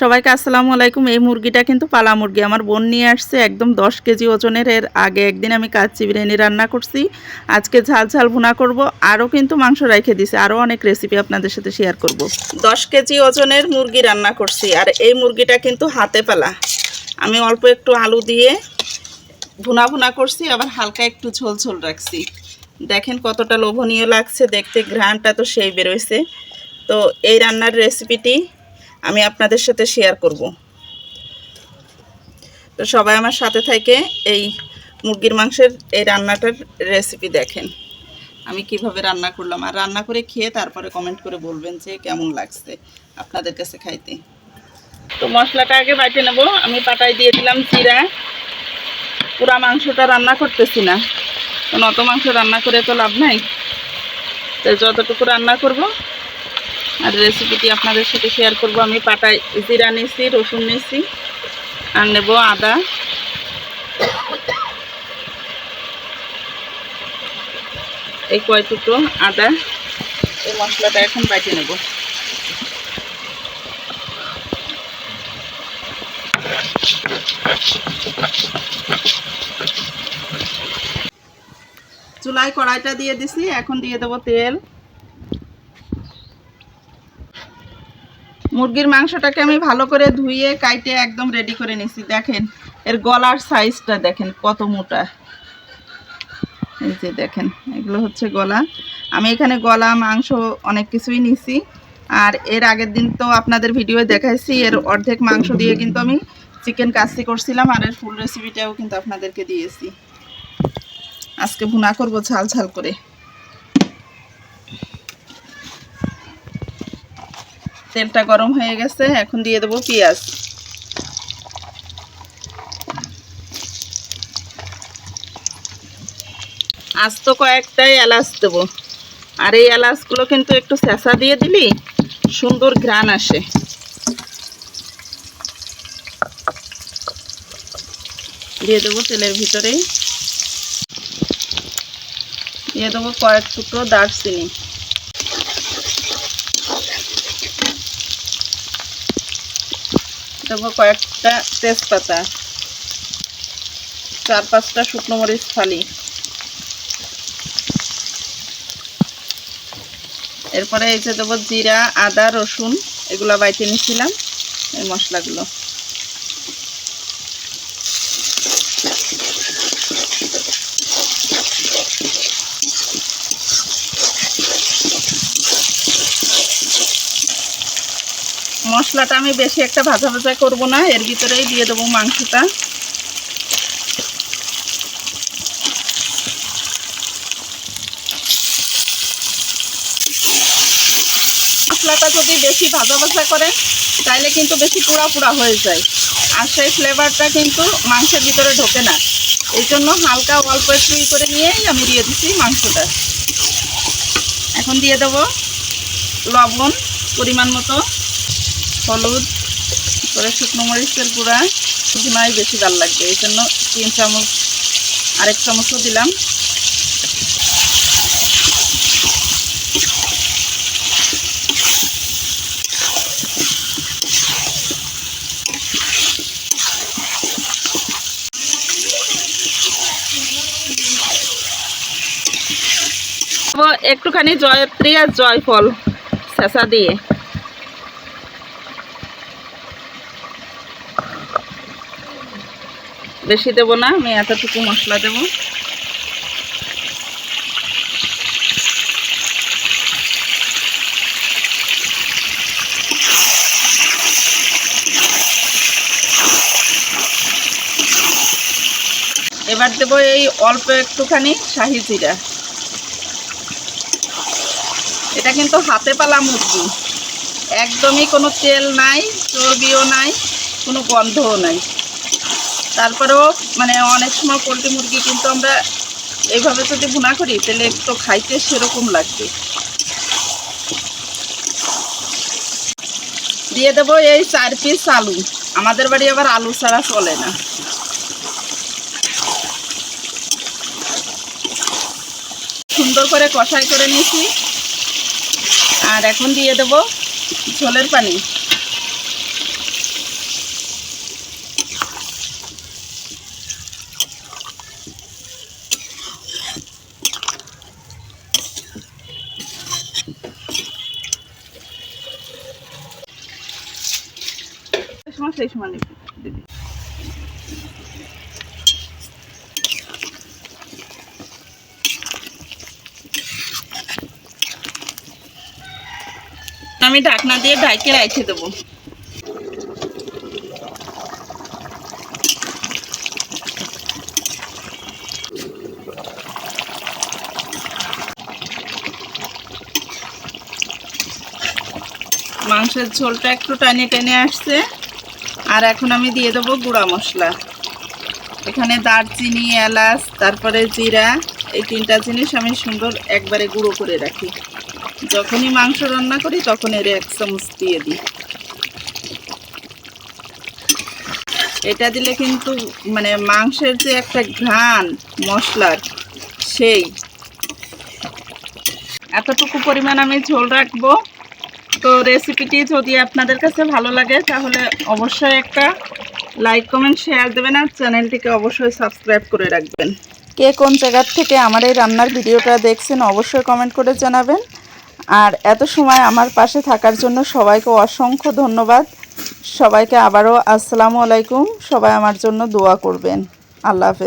সবাইকে আসসালামু আলাইকুম। এই মুরগিটা কিন্তু পালা মুরগি। আমার বোন নিয়ে আসছে একদম দশ কেজি ওজনের। এর আগে একদিন আমি কাচ্চি বিরিয়ানি রান্না করছি। আজকে ঝাল ঝাল ভুনা করব। আরও কিন্তু মাংস রেখে দিছে। আরও অনেক রেসিপি আপনাদের সাথে শেয়ার করব। দশ কেজি ওজনের মুরগি রান্না করছি। আর এই মুরগিটা কিন্তু হাতে পালা। আমি অল্প একটু আলু দিয়ে ভুনা ভুনা করছি, আবার হালকা একটু ঝোল ঝোল রাখছি। দেখেন কতটা লোভনীয় লাগছে। দেখতে ঘ্রাণটা তো সেই বেরোয়ছে তো এই রান্নার রেসিপিটি আমি আপনাদের সাথে শেয়ার করব। তো সবাই আমার সাথে থেকে এই মুরগির মাংসের, এই রান্নাটার রেসিপি দেখেন। আমি কীভাবে রান্না করলাম আর রান্না করে খেয়ে তারপরে কমেন্ট করে বলবেন যে কেমন লাগছে আপনাদের কাছে খাইতে। তো মশলাটা আগে বাটে নেব। আমি পাটায় দিয়ে দিলাম জিরা। পুরা মাংসটা রান্না করতেছি না। কারণ অত মাংস রান্না করে তো লাভ নাই। তো যতটুকু রান্না করব আর রেসিপিটি আপনাদের সাথে শেয়ার করব। আমি পাটায় জিরা নিয়েছি, রসুন নিয়েছি, আর নেব আদা। এই কয় টুকরো আদা। এই মশলাটা এখন বাটি নেব। চুলায় কড়াইটা দিয়ে দিছি, এখন দিয়ে দেবো তেল। মুরগির মাংসটাকে আমি ভালো করে ধুয়ে, কাইটে একদম রেডি করে নিছি। দেখেন, এর গলার সাইজটা দেখেন কত মোটা। এই যে দেখেন, এগুলো হচ্ছে গলা। আমি এখানে গলা, মাংস অনেক কিছুই নিছি। আর এর আগের দিন তো আপনাদের ভিডিও দেখাইছি, এর অর্ধেক মাংস দিয়ে কিন্তু আমি চিকেন কাচ্চি করছিলাম, আর এর ফুল রেসিপিটাও কিন্তু আপনাদেরকে দিয়েছি। আজকে ভুনা করব ঝাল ঝাল করে। তেলটা গরম হয়ে গেছে, এখন দিয়ে দেবো পেঁয়াজ। আজ তো কয়েকটাই এলাচ দেবো। আর এই এলাচগুলো কিন্তু একটু চেঁচা দিয়ে দিলি, সুন্দর ঘ্রাণ আসে। দিয়ে দেবো তেলের ভিতরে। দিয়ে দেবো কয়েক টুকরো দারচিনি। দেবো কয়েকটা তেজপাতা। চার পাঁচটা শুকনো মরিচ ফালি। এরপরে এই যে দেবো জিরা, আদা, রসুন, এগুলো বাইতে নিয়েছিলাম এই মশলাগুলো। মশলাটা আমি বেশি একটা ভাজা ভাজা করব না, এর ভিতরেই দিয়ে দেবো মাংসটা। মশলাটা যদি বেশি ভাজা ভাজা করেন তাহলে কিন্তু বেশি পোড়া পোড়া হয়ে যায়। আর সেই ফ্লেভারটা কিন্তু মাংসের ভিতরে ঢোকে না। এই জন্য হালকা অল্প একটু করে নিয়েই আমি দিয়ে দিচ্ছি মাংসটা। এখন দিয়ে দেবো লবণ পরিমাণ মতো। হলুদ করে শুকনো মরিচের গুঁড়া। ভুনাই বেশি ভালো লাগবে, এই জন্য তিন চামচ, আরেক চামচও দিলাম। একটুখানি জয়ত্রী আর জয়ফল চেঁচা দিয়ে। বেশি দেবো না, আমি এতটুকু মশলা দেব। এবার দেবো এই অল্প একটুখানি শাহি জিরা। এটা কিন্তু হাতে পালা মুরগি। একদমই কোনো তেল নাই, চর্বিও নাই, কোনো গন্ধও নাই। তারপরেও মানে অনেক সময় পোলট্রি মুরগি কিন্তু আমরা এইভাবে যদি ভুনা করি, তাহলে একটু খাইতে সেরকম লাগবে। দিয়ে দেবো এই চার পিস আলু। আমাদের বাড়ি আবার আলু ছাড়া চলে না। সুন্দর করে কষাই করে নিয়েছি। আর এখন দিয়ে দেবো ঝোলের পানি। সেই আমি ঢাকনা দিয়ে ঢাকে রেখে দেবো। মাংসের ঝোলটা একটু টানে টেনে আসছে। আর এখন আমি দিয়ে দেবো গুঁড়া মশলা। এখানে দারচিনি, এলাচ, তারপরে জিরা, এই তিনটা জিনিস আমি সুন্দর একবারে গুঁড়ো করে রাখি। যখনই মাংস রান্না করি তখন এর এক চামচ দিয়ে দিই। এটা দিলে কিন্তু মানে মাংসের যে একটা ঘ্রাণ মশলার সেই। এতটুকু পরিমাণ আমি ঝোল রাখব। তো রেসিপিটি যদি আপনাদের কাছে ভালো লাগে, তাহলে অবশ্যই একটা লাইক কমেন্ট শেয়ার দেবেন আর চ্যানেলটিকে অবশ্যই সাবস্ক্রাইব করে রাখবেন। কে কোন জায়গার থেকে আমার এই রান্নার ভিডিওটা দেখছেন অবশ্যই কমেন্ট করে জানাবেন। আর এত সময় আমার পাশে থাকার জন্য সবাইকে অসংখ্য ধন্যবাদ। সবাইকে আবারও আসসালামু আলাইকুম। সবাই আমার জন্য দোয়া করবেন। আল্লাহ হাফেজ।